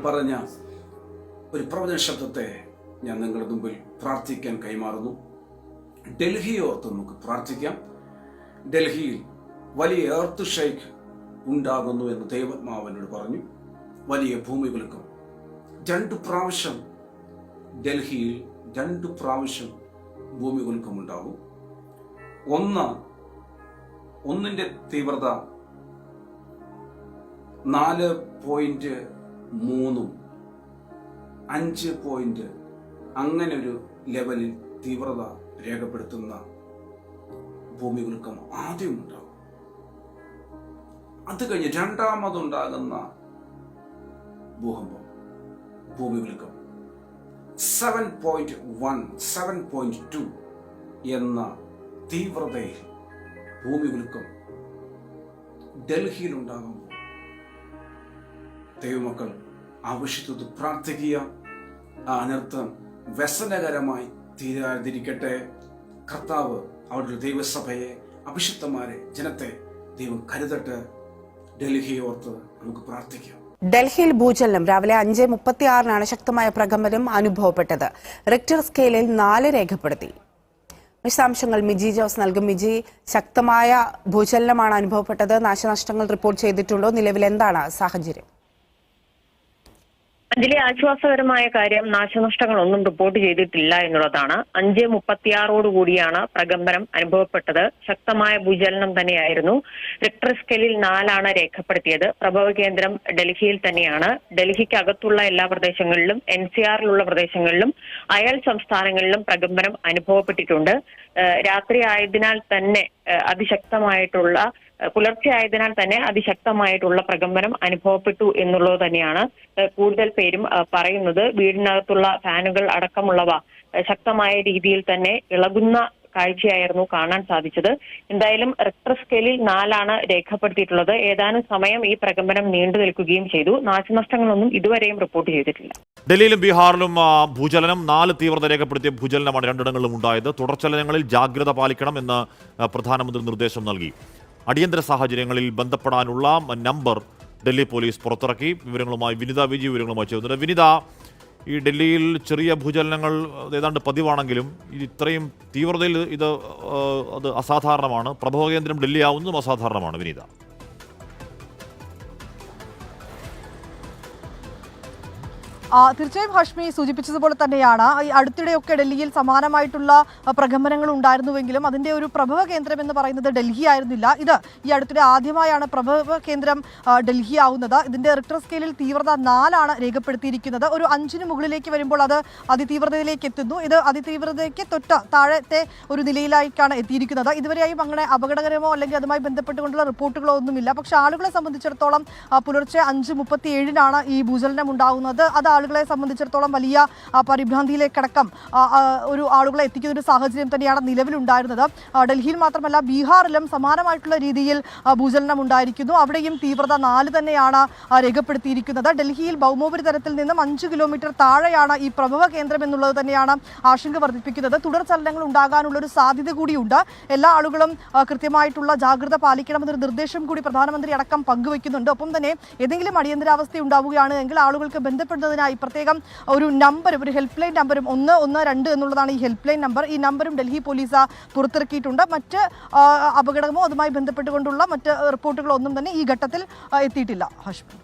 പറഞ്ഞ ഒരു പ്രവചന ശബ്ദത്തെ ഞാൻ നിങ്ങളുടെ മുമ്പിൽ പ്രാർത്ഥിക്കാൻ കൈമാറുന്നു. ഡൽഹി ഓർത്ത് നമുക്ക് പ്രാർത്ഥിക്കാം. ഡൽഹിയിൽ വലിയ എർത്ത് ഷെയ്ക്ക് ഉണ്ടാകുന്നു എന്ന് ദൈവത്മാവനോട് പറഞ്ഞു. വലിയ ഭൂമി കുലുക്കം രണ്ടു പ്രാവശ്യം ഡൽഹിയിൽ രണ്ടു പ്രാവശ്യം ഭൂമി കുലുക്കം ഉണ്ടാകും. ഒന്ന് ഒന്നിന്റെ തീവ്രത നാല് പോയിന്റ് മൂന്നും അഞ്ച് പോയിന്റ് അങ്ങനെ ഒരു ലെവലിൽ തീവ്രത രേഖപ്പെടുത്തുന്ന ഭൂമി ഉൽക്കം ആദ്യം ഉണ്ടാകും അത് കഴിഞ്ഞ് രണ്ടാമതുണ്ടാകുന്ന ഭൂകമ്പം ഭൂമി ഉൽക്കം seven point one seven point two എന്ന തീവ്രതയിൽ ഭൂമി ഉൽക്കം ഡൽഹിയിൽ ഉണ്ടാകുമ്പോൾ ദൈവമക്കൾ ആവശ്യത്തോട് പ്രാർത്ഥിക്കുക. ആ അനർത്ഥം വ്യസനകരമായി തീരാതിരിക്കട്ടെ. കർത്താവ് അവരുടെ ദൈവസഭയെ അഭിഷിക്തന്മാരെ ജനത്തെ ദൈവം കരുതട്ടെ. ഡൽഹിയെ ഓർത്ത് നമുക്ക് പ്രാർത്ഥിക്കാം. ഡൽഹിയിൽ ഭൂചലനം രാവിലെ അഞ്ച് മുപ്പത്തി ആറിനാണ് ശക്തമായ പ്രകമ്പനം അനുഭവപ്പെട്ടത്. റിക്ടർ സ്കെയിലിൽ നാല് രേഖപ്പെടുത്തി. വിശദാംശങ്ങൾ മിജി ജോസ് നൽകും. മിജി ശക്തമായ ഭൂചലനമാണ് അനുഭവപ്പെട്ടത്. നാശനഷ്ടങ്ങൾ റിപ്പോർട്ട് ചെയ്തിട്ടുണ്ടോ? നിലവിൽ എന്താണ് സാഹചര്യം? അതിലെ ആശ്വാസകരമായ കാര്യം നാശനഷ്ടങ്ങളൊന്നും റിപ്പോർട്ട് ചെയ്തിട്ടില്ല എന്നുള്ളതാണ്. അഞ്ച് മുപ്പത്തിയാറോട് കൂടിയാണ് പ്രകമ്പനം അനുഭവപ്പെട്ടത്. ശക്തമായ ഭൂചലനം തന്നെയായിരുന്നു. റിക്ടർ സ്കെയിലിൽ നാലാണ് രേഖപ്പെടുത്തിയത്. പ്രഭവ കേന്ദ്രം ഡൽഹിയിൽ തന്നെയാണ്. ഡൽഹിക്ക് അകത്തുള്ള എല്ലാ പ്രദേശങ്ങളിലും എൻ സി ആറിലുള്ള പ്രദേശങ്ങളിലും അയൽ സംസ്ഥാനങ്ങളിലും പ്രകമ്പനം അനുഭവപ്പെട്ടിട്ടുണ്ട്. രാത്രി ആയതിനാൽ തന്നെ അതിശക്തമായിട്ടുള്ള ഏഹ് പുലർച്ചെ ആയതിനാൽ തന്നെ അതിശക്തമായിട്ടുള്ള പ്രകമ്പനം അനുഭവപ്പെട്ടു എന്നുള്ളത് തന്നെയാണ് കൂടുതൽ പേരും പറയുന്നത്. വീടിനകത്തുള്ള ഫാനുകൾ അടക്കമുള്ളവ ശക്തമായ രീതിയിൽ തന്നെ ഇളകുന്ന കാഴ്ചയായിരുന്നു കാണാൻ സാധിച്ചത്. എന്തായാലും റിക്ടർ സ്കെയിലിൽ നാലാണ് രേഖപ്പെടുത്തിയിട്ടുള്ളത്. ഏതാനും സമയം ഈ പ്രകമ്പനം നീണ്ടു നിൽക്കുകയും ചെയ്തു. നാശനഷ്ടങ്ങളൊന്നും ഇതുവരെയും റിപ്പോർട്ട് ചെയ്തിട്ടില്ല. ഡൽഹിയിലും ബീഹാറിലും ഭൂചലനം നാല് തീവ്രത രേഖപ്പെടുത്തിയ ഭൂചലനമാണ് രണ്ടിടങ്ങളിലും ഉണ്ടായത്. തുടർചലനങ്ങളിൽ ജാഗ്രത പാലിക്കണം എന്ന് പ്രധാനമന്ത്രി നിർദ്ദേശം നൽകി. അടിയന്തര സാഹചര്യങ്ങളിൽ ബന്ധപ്പെടാനുള്ള നമ്പർ ഡൽഹി പോലീസ് പുറത്തിറക്കി. വിവരങ്ങളുമായി വിനിത വിജി വിവരങ്ങളുമായി ചേർന്നുണ്ട് വിനിത ഈ ഡൽഹിയിൽ ചെറിയ ഭൂചലനങ്ങൾ ഏതാണ്ട് പതിവാണെങ്കിലും ഇത് ഇത്രയും തീവ്രതയിൽ ഇത് അത് അസാധാരണമാണ്. പ്രഭവ കേന്ദ്രം ഡൽഹി ആവുന്നതും അസാധാരണമാണ് വിനീത. തീർച്ചയായും ഹഷ്മി സൂചിപ്പിച്ചതുപോലെ തന്നെയാണ്. ഈ അടുത്തിടെയൊക്കെ ഡൽഹിയിൽ സമാനമായിട്ടുള്ള പ്രകമ്പനങ്ങൾ ഉണ്ടായിരുന്നുവെങ്കിലും അതിന്റെ ഒരു പ്രഭവ കേന്ദ്രം എന്ന് പറയുന്നത് ഡൽഹി ആയിരുന്നില്ല. ഇത് ഈ അടുത്തിടെ ആദ്യമായാണ് പ്രഭവ കേന്ദ്രം ഡൽഹി ആവുന്നത്. ഇതിന്റെ റിക്ടർ സ്കെയിലിൽ തീവ്രത നാലാണ് രേഖപ്പെടുത്തിയിരിക്കുന്നത്. ഒരു അഞ്ചിന് മുകളിലേക്ക് വരുമ്പോൾ അത് അതിതീവ്രതയിലേക്ക് എത്തുന്നു. ഇത് അതിതീവ്രതയ്ക്ക് തൊട്ട് താഴത്തെ ഒരു നിലയിലേക്കാണ് എത്തിയിരിക്കുന്നത്. ഇതുവരെയായും അങ്ങനെ അപകടകരമോ അല്ലെങ്കിൽ അതുമായി ബന്ധപ്പെട്ടുകൊണ്ടുള്ള റിപ്പോർട്ടുകളോ ഒന്നുമില്ല. പക്ഷേ ആളുകളെ സംബന്ധിച്ചിടത്തോളം പുലർച്ചെ അഞ്ച് മുപ്പത്തി ഏഴിനാണ് ഈ ഭൂചലനം ഉണ്ടാകുന്നത് അത് ആളുകളെ സംബന്ധിച്ചിടത്തോളം വലിയ പരിഭ്രാന്തിയിലേക്കടക്കം ഒരു ആളുകളെ എത്തിക്കുന്ന ഒരു സാഹചര്യം തന്നെയാണ് നിലവിലുണ്ടായിരുന്നത്. ഡൽഹിയിൽ മാത്രമല്ല ബീഹാറിലും സമാനമായിട്ടുള്ള രീതിയിൽ ഭൂചലനം ഉണ്ടായിരിക്കുന്നു. അവിടെയും തീവ്രത നാല് തന്നെയാണ് രേഖപ്പെടുത്തിയിരിക്കുന്നത്. ഡൽഹിയിൽ ഭൗമോപരിതലത്തിൽ നിന്നും അഞ്ച് കിലോമീറ്റർ താഴെയാണ് ഈ പ്രഭവ കേന്ദ്രം എന്നുള്ളത് തന്നെയാണ് ആശങ്ക വർദ്ധിപ്പിക്കുന്നത്. തുടർ ചലനങ്ങൾ ഉണ്ടാകാനുള്ള ഒരു സാധ്യത കൂടിയുണ്ട്. എല്ലാ ആളുകളും കൃത്യമായിട്ടുള്ള ജാഗ്രത പാലിക്കണമെന്നൊരു നിർദ്ദേശം കൂടി പ്രധാനമന്ത്രി അടക്കം പങ്കുവയ്ക്കുന്നുണ്ട്. ഒപ്പം തന്നെ ഏതെങ്കിലും അടിയന്തരാവസ്ഥ ഉണ്ടാവുകയാണ് എങ്കിൽ ആളുകൾക്ക് ബന്ധപ്പെടുന്നതിനായി പ്രത്യേകം ഒരു നമ്പരും ഒരു ഹെൽപ്പ് ലൈൻ നമ്പരും ഒന്ന് ഒന്ന് രണ്ട് എന്നുള്ളതാണ് ഈ ഹെൽപ്പ് ലൈൻ നമ്പർ ഈ നമ്പറും ഡൽഹി പോലീസ് പുറത്തിറക്കിയിട്ടുണ്ട്. മറ്റ് അപകടമോ അതുമായി ബന്ധപ്പെട്ടുകൊണ്ടുള്ള മറ്റ് റിപ്പോർട്ടുകളോ ഒന്നും തന്നെ ഈ ഘട്ടത്തിൽ എത്തിയിട്ടില്ല. ഹാഷ്മി